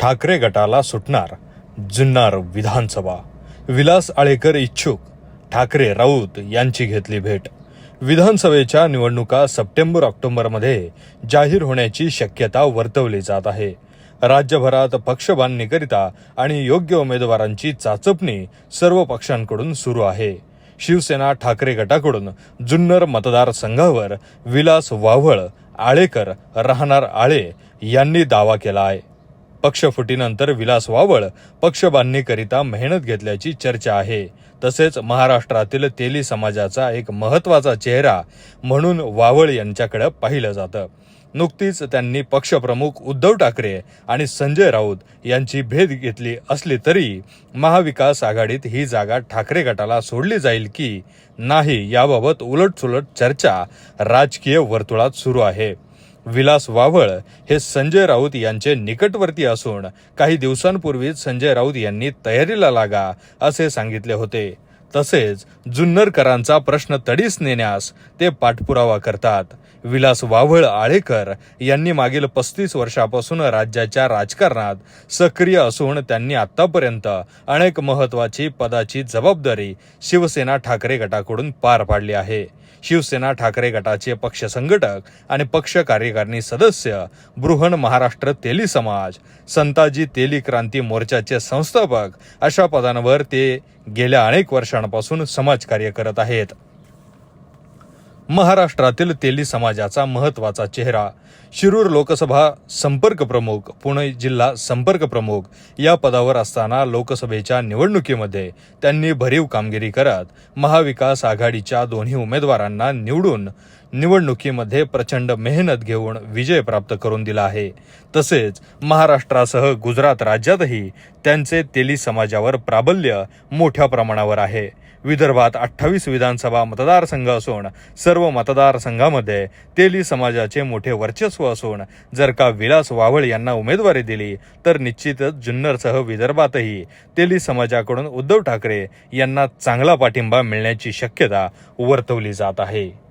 ठाकरे गटाला सुटणार जुन्नर विधानसभा. विलास आळेकर इच्छुक ठाकरे राऊत यांची घेतली भेट. विधानसभेच्या निवडणुका सप्टेंबर ऑक्टोबरमध्ये जाहीर होण्याची शक्यता वर्तवली जात आहे. राज्यभरात पक्ष बांधणीकरिता आणि योग्य उमेदवारांची चाचपणी सर्व पक्षांकडून सुरू आहे. शिवसेना ठाकरे गटाकडून जुन्नर मतदारसंघावर विलास वाव्हळ आळेकर राहणार आळे यांनी दावा केला आहे. पक्षफुटीनंतर विलास वावळ पक्ष बांधणीकरिता मेहनत घेतल्याची चर्चा आहे. तसेच महाराष्ट्रातील तेली समाजाचा एक महत्त्वाचा चेहरा म्हणून वावळ यांच्याकडे पाहिलं जातं. नुकतीच त्यांनी पक्षप्रमुख उद्धव ठाकरे आणि संजय राऊत यांची भेट घेतली असली तरी महाविकास आघाडीत ही जागा ठाकरे गटाला सोडली जाईल की नाही याबाबत उलटसुलट चर्चा राजकीय वर्तुळात सुरू आहे. विलास वावळ हे संजय राऊत यांचे निकटवर्ती असून काही दिवसांपूर्वीच संजय राऊत यांनी तयारीला लागा असे सांगितले होते. तसेच जुन्नरकरांचा प्रश्न तडीस नेण्यास ते पाठपुरावा करतात. विलास वावळ आळेकर यांनी मागील पस्तीस वर्षापासून राज्याच्या राजकारणात सक्रिय असून त्यांनी आतापर्यंत अनेक महत्वाची पदाची जबाबदारी शिवसेना ठाकरे गटाकडून पार पाडली आहे. शिवसेना ठाकरे गटाचे पक्ष संघटक आणि पक्ष कार्यकारिणी सदस्य बृहन महाराष्ट्र तेली समाज संताजी तेली क्रांती मोर्चाचे संस्थापक अशा पदांवर ते गेल्या अनेक वर्षांपासून समाजकार्य करत आहेत. महाराष्ट्रातील तेली समाजाचा महत्त्वाचा चेहरा. शिरूर लोकसभा संपर्क प्रमुख पुणे जिल्हा संपर्क प्रमुख या पदावर असताना लोकसभेच्या निवडणुकीमध्ये त्यांनी भरीव कामगिरी करत महाविकास आघाडीच्या दोन्ही उमेदवारांना निवडून निवडणुकीमध्ये प्रचंड मेहनत घेऊन विजय प्राप्त करून दिला आहे. तसेच महाराष्ट्रासह गुजरात राज्यातही त्यांचे तेली समाजावर प्राबल्य मोठ्या प्रमाणावर आहे. विदर्भात अठ्ठावीस विधानसभा मतदारसंघ असून सर्व मतदारसंघामध्ये तेली समाजाचे मोठे वर्चस्व असून जर का विलास वावळ यांना उमेदवारी दिली तर निश्चितच जुन्नरसह विदर्भातही तेली समाजाकडून उद्धव ठाकरे यांना चांगला पाठिंबा मिळण्याची शक्यता वर्तवली जात आहे.